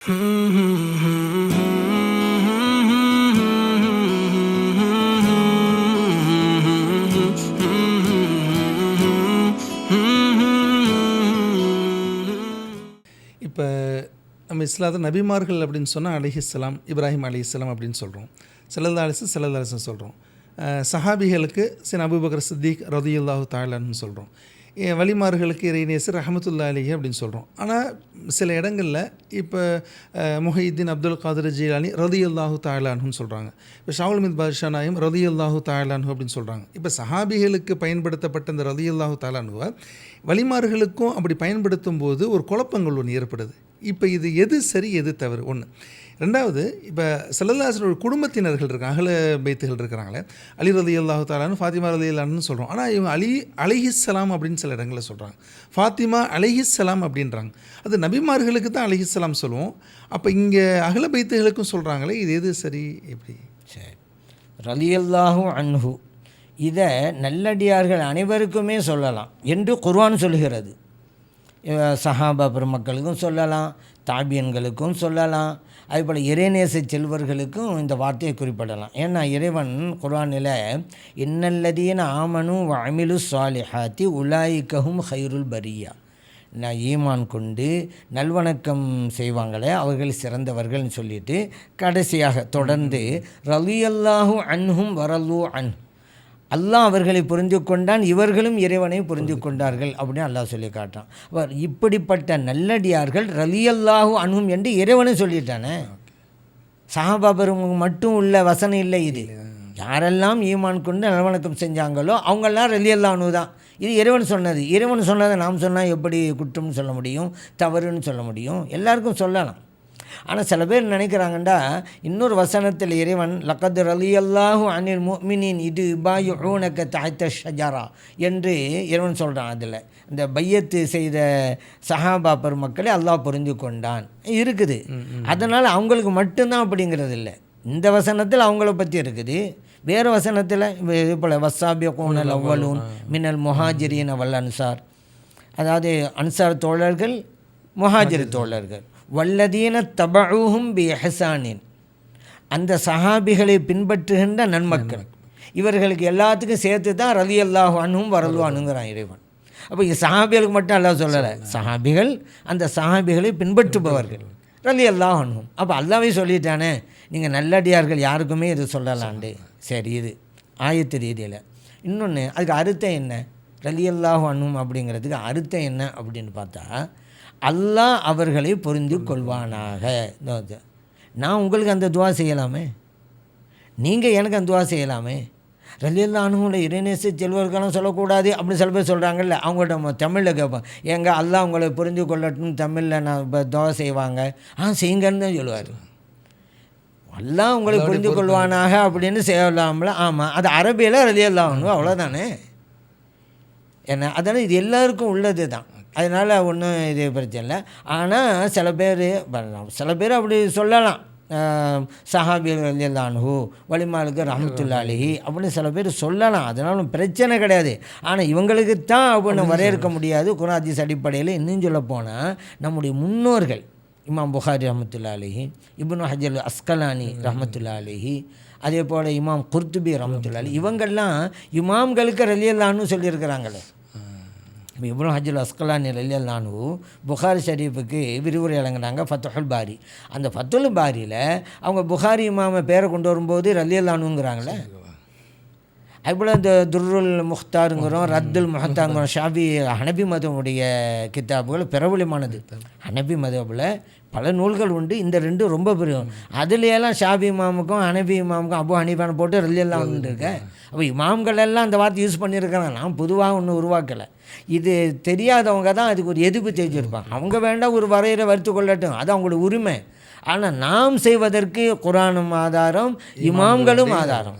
இப்போ நம்ம இஸ்லாத நபிமார்கள் அப்படின்னு சொன்னால் அலிஹிஸ்லாம் இப்ராஹிம் அலிஹிஸ்லாம் அப்படின்னு சொல்கிறோம். சல்லல்லா அலிசன் சல்லல்லா அலிசன் சொல்கிறோம். சஹாபிகளுக்கு சின் அபுபக்கர் சித்திக் ரதியுல்லாஹு தாலான்னு சொல்கிறோம். வலிமார்களுக்கு இறைநேசர் ரஹமத்துல்லா அலிஹி அப்படின்னு சொல்கிறோம் ஆனால் சில இடங்களில் இப்போ முஹிதீன் அப்துல் காதர் ஜீலானி ரதியுல்லாஹு தாலான்னு சொல்கிறாங்க இப்போ ஷாவுல் மித் பாஷா ரதி அல்லாஹு தாலானு அப்படின்னு சொல்கிறாங்க இப்போ சஹாபிகளுக்கு பயன்படுத்தப்பட்ட இந்த ரதி அல்லாஹு தாலானுவை வழிமார்களுக்கும் அப்படி பயன்படுத்தும் போது ஒரு குழப்பங்கள் ஒன்று ஏற்படுது. இப்போ இது எது சரி எது தவறு? ஒன்று ரெண்டாவது இப்போ செல்லல்லாசனோட குடும்பத்தினர்கள் இருக்காங்க அகல பைத்துகள் இருக்கிறாங்களே. அலி ரதி அல்லாஹு தாலான்னு ஃபாத்திமா ரதி அல்லான்னு சொல்கிறோம் ஆனால் இவங்க அலி அலிஹிஸ்லாம் அப்படின்னு சில இடங்களில் சொல்கிறாங்க ஃபாத்திமா அலிஹிஸ்லாம் அப்படின்றாங்க. அது நபிமார்களுக்கு தான் அலிஹிஸ்லாம் சொல்லுவோம். அப்போ இங்கே அகல பைத்துகளுக்கும் சொல்கிறாங்களே இது எது சரி எப்படி? சரி. ரலியல்லாஹு அன்ஹு. இதை நல்லடியார்கள் அனைவருக்குமே சொல்லலாம் என்று குர்வான் சொல்கிறது சஹாபா பெருமக்களுக்கும் சொல்லலாம் தாபியன்களுக்கும் சொல்லலாம் அதேபோல் இறைநேச செல்வர்களுக்கும் இந்த வார்த்தையை குறிப்பிடலாம். ஏன்னா இறைவன் குர்ஆனில் இன்னல்லதீன ஆமனு அமிலு சாலிஹாத்தி உலாயிக்கஹும் ஹைருல் பரியா. நான் ஈமான் கொண்டு நல்வணக்கம் செய்வாங்களே அவர்கள் சிறந்தவர்கள்னு சொல்லிட்டு கடைசியாக தொடர்ந்து ரலியல்லாஹு அன்ஹும் வரலு அன் அல்லாஹ் அவர்களை புரிந்து கொண்டான் இவர்களும் இறைவனை புரிந்து கொண்டார்கள் அப்படின்னு அல்லாஹ் சொல்லி காட்டான் அவர் இப்படிப்பட்ட நல்லடியார்கள் ரலியல்லாஹு அன்ஹும் என்று இறைவனை சொல்லிட்டானே. சஹாபா பெருமங்க மட்டும் உள்ள வசனம் இல்லை இது. யாரெல்லாம் ஈமான் கொண்டு நல்வணக்கம் செஞ்சாங்களோ அவங்கெல்லாம் ரலியல்லானு தான். இது இறைவன் சொன்னது. இறைவன் சொன்னதை நாம் சொன்னால் எப்படி குற்றம்னு சொல்ல முடியும் தவறுன்னு சொல்ல முடியும்? எல்லாருக்கும் சொல்லலாம். ஆனால் சில பேர் நினைக்கிறாங்கண்டா இன்னொரு வசனத்தில் இறைவன் லக்கத் ரலியல்லாஹு அனில் முஃமினின் இது இபாயு ஊனக்க தாய்த்த ஷஜாரா என்று இறைவன் சொல்கிறான் அதில். இந்த பையத்து செய்த சஹாபா பெருமக்களை அல்லாஹ் புரிந்து கொண்டான். இருக்குது. அதனால் அவங்களுக்கு மட்டும்தான் அப்படிங்கிறது இல்லை. இந்த வசனத்தில் அவங்கள பற்றி இருக்குது. வேறு வசனத்தில் இது போல் வசாபிய கோனல் அவ்வளூன் மின்னல் முஹாஜிரின் அவல் அன்சார் அதாவது அன்சார் தோழர்கள் முஹாஜிர். தோழர்கள். வல்லதீன தபூஹும் பி எஹசானின் அந்த சஹாபிகளை பின்பற்றுகின்ற நன்மக்கள். இவர்களுக்கு எல்லாத்துக்கும் சேர்த்து தான் ரலி அல்லாஹானும் வரலுவானுங்கிறான் வரல்வானுங்கிறான் இறைவன். அப்போ இங்கே சஹாபிகளுக்கு மட்டும் அல்லாஹ் சொல்லலை. சஹாபிகள் அந்த சஹாபிகளை பின்பற்றுபவர்கள். ரலி அல்லாஹனும் அப்போ அல்லாவே சொல்லிட்டானே நீங்கள் நல்லடியார்கள் யாருக்குமே இது சொல்லலாண்டு சரி இது ஆயத்து ரீதியில். இன்னொன்று அதுக்கு அர்த்தம் என்ன? ரலி அல்லாஹ் அப்படிங்கிறதுக்கு அர்த்தம் என்ன அப்படின்னு பார்த்தா அல்லாஹ் அவர்களை புரிந்து கொள்வானாக. நான் உங்களுக்கு அந்த துவா செய்யலாமே? நீங்கள் எனக்கு அந்த துவா செய்யலாமே? ரலியல்லா அனுகுல இறைநேச செல்வர்களெல்லாம் சொல்லக்கூடாது அப்படின்னு சில பேர் சொல்கிறாங்கல்ல அவங்கள்ட்ட நம்ம தமிழில் கேட்போம். எங்க அல்லாஹ் உங்களை புரிந்து கொள்ளட்டும் தமிழில் நான் இப்போ துவா செய்வாங்க. ஆ செய்யுங்கன்னு தான் சொல்லுவார். அல்லாஹ் உங்களை புரிந்து கொள்வானாக அப்படின்னு செய்யலாம்ல. ஆமாம் அது அரபியில் ரலியல்லா அனுகு அவ்வளோதானே என்ன அதனால் இது எல்லாருக்கும் உள்ளது தான் அதனால் ஒன்றும் இது பிரச்சனை இல்லை. ஆனால் சில பேர் சில பேர் அப்படி சொல்லலாம். சஹாபிகள் எல்லான்ஹூ வலிமாலுக்கு ரஹமத்துல்லா அலிஹி அப்படின்னு சில பேர் சொல்லலாம். அதனால பிரச்சனை கிடையாது. ஆனால் இவங்களுக்கு தான் அப்படின்னு வரையறுக்க முடியாது. குராதீஸ் அடிப்படையில் இன்னும் சொல்ல போனால் நம்முடைய முன்னோர்கள் இமாம் புகாரி ரஹமத்துல்லா அலிஹி இப்னு ஹஜர் அஸ்கலானி ரஹமத்துல்லா அலிஹி அதே போல் இமாம் குர்துபி ரஹமத்துல்லா அலி இவங்கெல்லாம் இமாம்களுக்கு ரலியல்லான்னு சொல்லியிருக்கிறாங்களே. இப்போ இப்ரோ ஹஜ்ஜுல் அஸ்கலானி ரலியல்லானு புகாரி ஷரீஃபுக்கு விரிவுரை வழங்கினாங்க ஃபத்துல் பாரி. அந்த ஃபத்துல் பாரியில் அவங்க புகாரி இமாம பேரை கொண்டு வரும்போது ரலியல்லானுங்கிறாங்களே அதுபோல் இந்த துர்ருல் முக்தாருங்கிறோம் ரத்துல் முஹத்தாங்கிறோம் ஷாபி ஹனபி மதமுடைய கித்தாபுகள் பிரபலமானது. ஹனபி மதபில் பல நூல்கள் உண்டு. இந்த ரெண்டும் ரொம்ப பெரும். அதுலையெல்லாம் ஷாபி இமாமுக்கும் ஹனபி இமாமுக்கும் அபு ஹனீஃபான் போட்டு ரலியெல்லாம் வந்துருக்க அப்போ இமாம்கள் எல்லாம் அந்த வார்த்தை யூஸ் பண்ணியிருக்கிறாங்க. நான் பொதுவாக ஒன்றும் உருவாக்கலை. இது தெரியாதவங்க தான் அதுக்கு ஒரு எதிர்ப்பு தெரிஞ்சிருப்பாங்க. அவங்க வேண்டாம் ஒரு வரையறை வறுத்து கொள்ளட்டும். அது அவங்களோட உரிமை. ஆனால் நாம் செய்வதற்கு குரானும் ஆதாரம் இமாம்களும் ஆதாரம்.